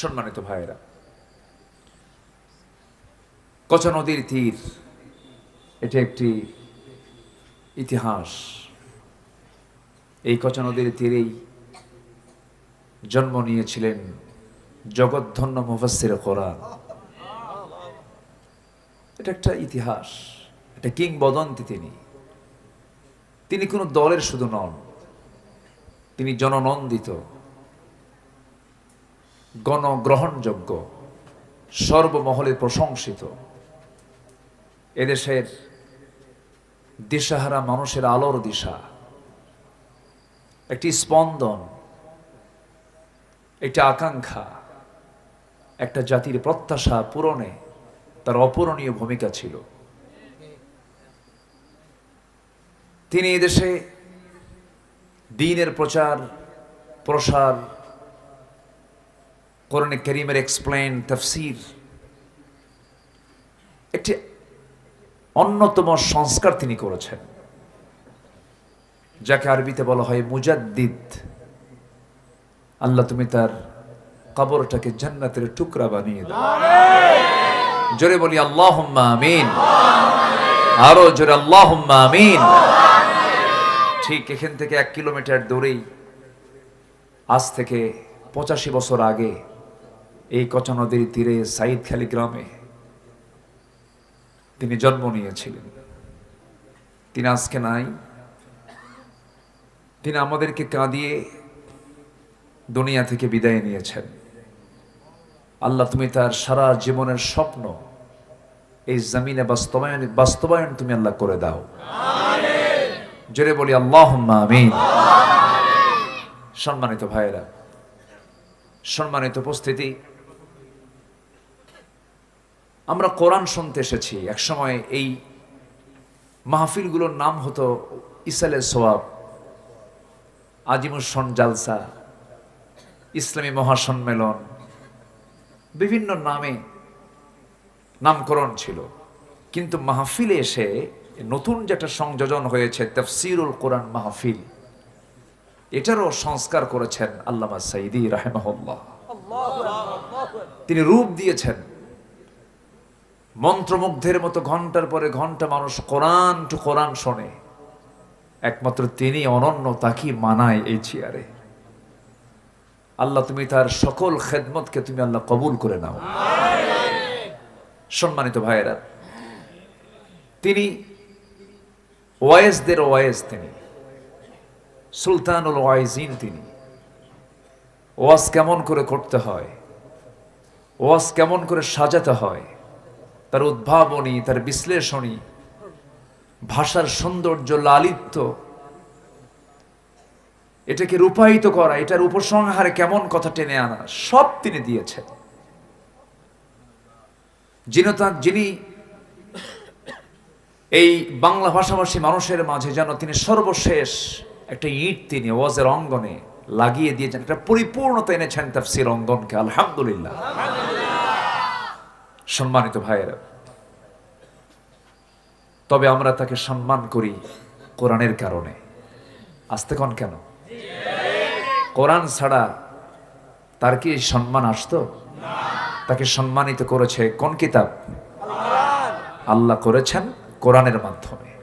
সম্মানিত ভাইয়েরা, কচা নদীর তীর, এটি একটি ইতিহাস। এই কচা নদীর তীরেই জন্ম নিয়েছিলেন জগৎধন্য মুফাসসির কোরআন। এটা একটা ইতিহাস, এটা কিংবদন্তি তিনি। তিনি কোনো দলের শুধু নন, তিনি জননন্দিত। গণগ্রহণযোগ্য, সর্বমহলে প্রশংসিত। এদেশের দিশাহারা মানুষের আলোর দিশা, একটি স্পন্দন, একটি আকাঙ্ক্ষা, একটা জাতির প্রত্যাশা পূরণে তার অপূরণীয় ভূমিকা ছিল। তিনি এদেশে দিনের প্রচার, প্রসার কোরআনে করিমের এক্সপ্লেন তফসির একটি অন্যতম সংস্কার তিনি করেছেন। যাকে আরবিতে বলা হয় মুজাদ্দিদ। আল্লাহ তুমি তার কবরটাকে জান্নাতের টুকরা বানিয়ে দাও। জোরে বলি আল্লাহ আমিন। আরও জোরে আল্লাহ আমিন। ঠিক এখান থেকে এক কিলোমিটার দূরেই আজ থেকে পঁচাশি বছর আগে এই কচা নদীর তীরে সাইদখালী গ্রামে তিনি জন্ম নিয়েছিলেন। তিনি আজকে নাই। তিনি আমাদেরকে কাঁদিয়ে দুনিয়া থেকে বিদায় নিয়েছেন। আল্লাহ, তুমি তার সারা জীবনের স্বপ্ন এই জমিনে বাস্তবায়ন বাস্তবায়ন তুমি আল্লাহ করে দাও। জোরে বলি আল্লাহ আমিন। সম্মানিত ভাইয়েরা, সম্মানিত উপস্থিতি আমরা কোরআন শুনতে এসেছি। একসময় এই মাহফিলগুলোর নাম হতো ইসালে সোয়াব আজিমুসন জালসা ইসলামী মহাসম্মেলন বিভিন্ন নামে নামকরণ ছিল। কিন্তু মাহফিলে এসে নতুন যেটা সংযোজন হয়েছে তফসিরুল কোরআন মাহফিল এটারও সংস্কার করেছেন আল্লামা সাইদি রাহেমাহুল্লাহ। তিনি রূপ দিয়েছেন। মন্ত্রমুগ্ধের মতো ঘণ্টার পরে ঘণ্টা মানুষ কোরআন টু কোরআন শোনে। একমাত্র তিনি অনন্য তাকে মানায় এই চেয়ারে। আল্লাহ, তুমি তার সকল খেদমতকে তুমি আল্লাহ কবুল করে নাও। সম্মানিত ভাইয়েরা, তিনি ওয়াইজদের ওয়াইজ তিনি, সুলতানুল ওয়াইজিন তিনি। ওয়াজ কেমন করে করতে হয়? ওয়াজ কেমন করে সাজাতে হয়? তার উদ্ভাবনী, তার বিশ্লেষণী, ভাষার সৌন্দর্য, লালিত্য, এটাকে রূপায়িত করা, এটার উপসংহারে কেমন কথা টেনে আনা, সব তিনি দিয়েছেন। যিনি তার যিনি এই বাংলা ভাষাভাষী মানুষের মাঝে যেন তিনি সর্বশেষ একটা ইট তিনি, ওয়াজের অঙ্গনে লাগিয়ে দিয়েছেন, একটা পরিপূর্ণতা এনেছেন তাফসির অঙ্গনকে, আলহামদুলিল্লাহ। সম্মানিত ভাইয়েরা, তবে আমরা তাকে সম্মান করি কোরআনের কারণে। আসতে কন কেন? কোরআন ছাড়া তার কি সম্মান আসতো? তাকে সম্মানিত করেছে কোন কিতাব? আল্লাহ। করেছেন কোরআনের মাধ্যমে।